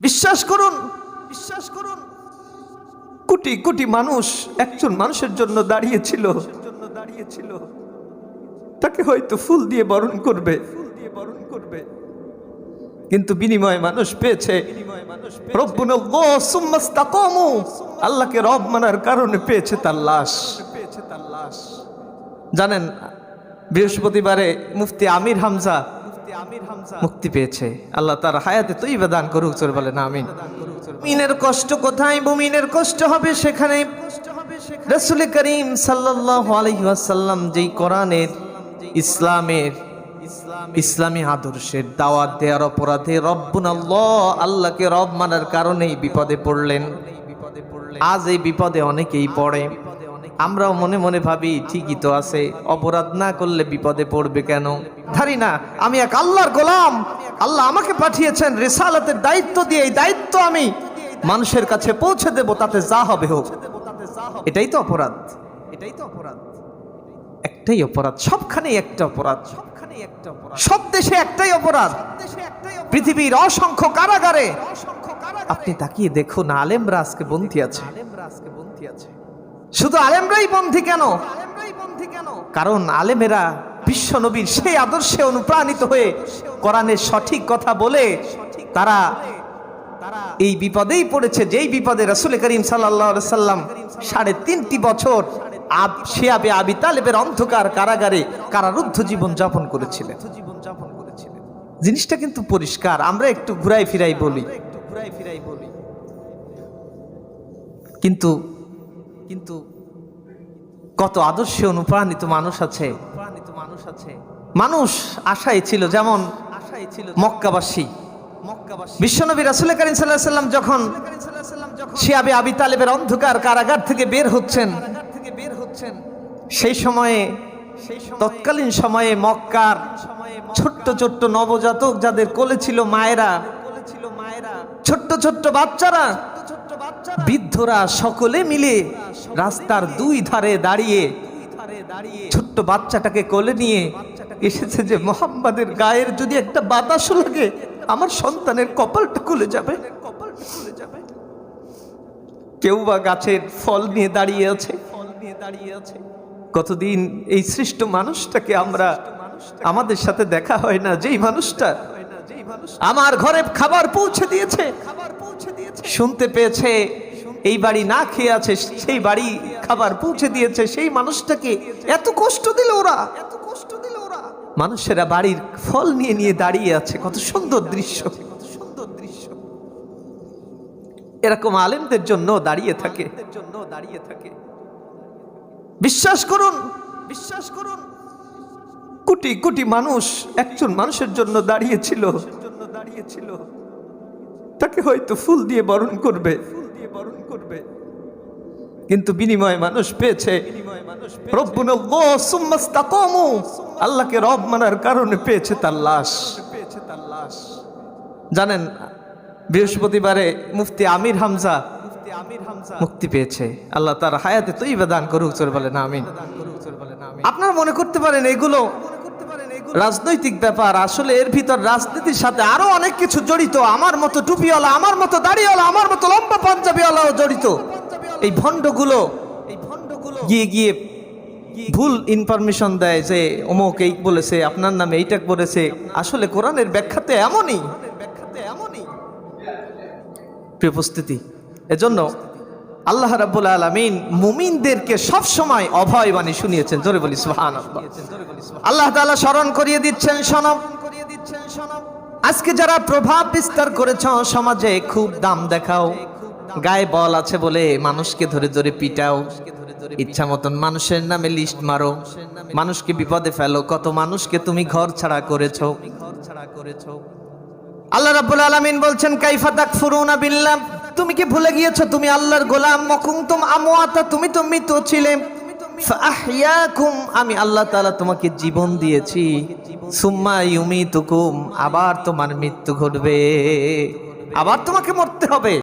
বিশ্বাস করুন বিশ্বাস করুন। কোটি কোটি মানুষ একজন মানুষের জন্য দাঁড়িয়েছিল। জন্য দাঁড়িয়েছিল তাকে হয়তো ফুল দিয়ে বরণ করবে। ফুল দিয়ে বরণ করবে কিন্তু বিনিময়ে মানুষ পেয়েছে। আল্লাহকে রব মানার কারণে পেয়েছে তার লাশ পেয়েছে তার লাশ। জানেন, বৃহস্পতিবারে মুফতি আমির হামজা মুক্তি পেয়েছে। আল্লাহ তার হায়াতে তুই দান করুক চোর বলে না আমিন। মুমিনের কষ্ট কোথায়? মুমিনের কষ্ট হবে সেখানে। রসুল করিম সাল্লাল্লাহু আলাইহি ওয়াসাল্লাম যেই কোরআনের, ইসলামের, ইসলামী আদর্শের দাওয়াত দেওয়ার অপরাধে রব্বুন আল্লাহ, আল্লাহকে রব মানার কারণেই বিপদে পড়লেন। আজ এই বিপদে অনেকেই পড়ে। আমরাও মনে মনে ভাবি, ঠিকই তো আছে। অপরাধ না করলে বিপদে পড়বে কেন? ধারি না, আমি এক আল্লাহর গোলাম। আল্লাহ আমাকে পাঠিয়েছেন রেসালাতের দায়িত্ব দিয়ে, এই দায়িত্ব আমি মানুষের কাছে পৌঁছে দেব, তাতে যা হবে হোক। এটাই তো অপরাধ। এটাই তো অপরাধ। একটাই অপরাধ, সবখানেই একটা অপরাধ। সবখানেই একটা অপরাধ সব দেশে একটাই অপরাধ। পৃথিবীর অসংখ্য কারাগারে। আপনি তাকিয়ে দেখুন, আলেমরা আজকে বন্দী আছে। শুধু আলেমরাই বন্দী কেন? কারণ আলেমেরা বিশ্ব নবীর সেই আদর্শে অনুপ্রাণিত হয়ে কোরআনের সঠিক কথা বলে তারা এই বিপদেই পড়েছে, যেই বিপদে রসুল করিম সাল্লাম সাড়ে তিনটি বছর শিয়াবে আবি তালেবের অন্ধকার কারাগারে কারারুদ্ধ জীবন যাপন করেছিলেন। জিনিসটা কিন্তু পরিষ্কার, আমরা একটু ঘুরাই ফিরাই বলি। কিন্তু কিন্তু কত আদর্শে অনুপ্রাণিত মানুষ আছে। মানুষ আছে মানুষ আশায় ছিল যেমন আশায় ছিল মক্কাবাসী বিশ্বনবী রাসুল যখন অন্ধকার কারাগার থেকে বের হচ্ছেন বের হচ্ছেন, সেই সময়ে তৎকালীন সময়ে মক্কার ছোট্ট ছোট্ট নবজাতক যাদের কোলে ছিল মায়েরা ছোট্ট ছোট্ট বাচ্চারা বৃদ্ধরা সকলে মিলে রাস্তার দুই ধারে দাঁড়িয়ে ছোট্ট বাচ্চাটাকে কোলে নিয়ে এসেছে যে মোহাম্মদের গায়ের যদি একটা বাতাস লাগে আমার সন্তানের কপালটা খুলে যাবে। কেউ বা গাছের ফল নিয়ে দাঁড়িয়ে আছে। ফল নিয়ে দাঁড়িয়ে আছে। কতদিন এই সৃষ্ট মানুষটাকে আমরা আমাদের সাথে দেখা হয় না যেই মানুষটা আমার ঘরে খাবার পৌঁছে দিয়েছে। শুনতে পেয়েছে, এই বাড়ি না খেয়ে আছে, সেই বাড়ি খাবার পৌঁছে দিয়েছে, সেই মানুষটাকে এত কষ্ট দিল ওরা। এত কষ্ট দিল ওরা মানুষেরা বাড়ির ফল নিয়ে নিয়ে দাঁড়িয়ে আছে, কত সুন্দর দৃশ্য। এরকম আলেমদের জন্য দাঁড়িয়ে থাকে। জন্য দাঁড়িয়ে থাকে বিশ্বাস করুন বিশ্বাস করুন। কোটি কোটি মানুষ একজন মানুষের জন্য দাঁড়িয়েছিল দাঁড়িয়েছিল। তাকে হয়তো ফুল দিয়ে বরণ করবে। ফুল দিয়ে বরণ করবে কিন্তু বিনিময়ে মানুষ পেয়েছে। আল্লাহকে রব মানার কারণে পেয়েছে তার লাশ। পেয়েছে তার লাশ জানেন, বৃহস্পতিবারে মুফতি আমির হামজা মুফতি আমির হামজা মুক্তি পেয়েছে। আল্লাহ তার হায়াতে তৈবা দান করুক চোর বলে না আমিন। আপনারা মনে করতে পারেন এগুলো রাজনৈতিক ব্যাপার, আসলে এর ভিতর রাজনীতির সাথে আরও অনেক কিছু জড়িত। আমার মতো টুপিওয়ালা, আমার মতো দাড়িওয়ালা, আমার মতো লম্বা পাঞ্জাবিওয়ালাও জড়িত। এই ভণ্ডগুলো এই ভণ্ডগুলো গিয়ে গিয়ে ভুল ইনফরমেশন দেয় যে, অমুক এই বলেছে, আপনার নামে এইটা বলেছে। আসলে কোরআনের ব্যাখ্যাতে এমনই। ব্যাখ্যাতে এমনই। উপস্থিতি, এজন্য আল্লাহ রাব্বুল আলামিন মুমিনদেরকে সব সময় অভয় বাণী শুনিয়েছেন। জোরে বলি, সুবহানাল্লাহ। আল্লাহ তাআলা স্মরণ করিয়ে দিচ্ছেন সনব। করিয়ে দিচ্ছেন সনব আজকে যারা প্রভাব বিস্তার করেছ, সমাজে খুব দাম দেখাও। গায়ে বল আছে বলে মানুষকে ধরে ধরে পিটাও। ইচ্ছা মতন মানুষের নামে লিস্ট মারো। মানুষকে বিপদে ফেলো। কত মানুষকে তুমি ঘর ছাড়া করেছ ঘর ছাড়া করেছ। আল্লাহ রাব্বুল আলামিন বলছেন, কাইফা তাকফুরুনা বিল্লাহ। তুমি কি ভুলে গিয়েছো? তুমি আল্লাহর গোলাম। মকুমতুম আমওয়াতা, তুমি তো মৃত ছিলে। আমি আল্লাহ তাআলা তোমাকে জীবন দিয়েছি। সুম্মা আবার তোমার মৃত্যু ঘটবে। আবার তোমাকে মরতে হবে।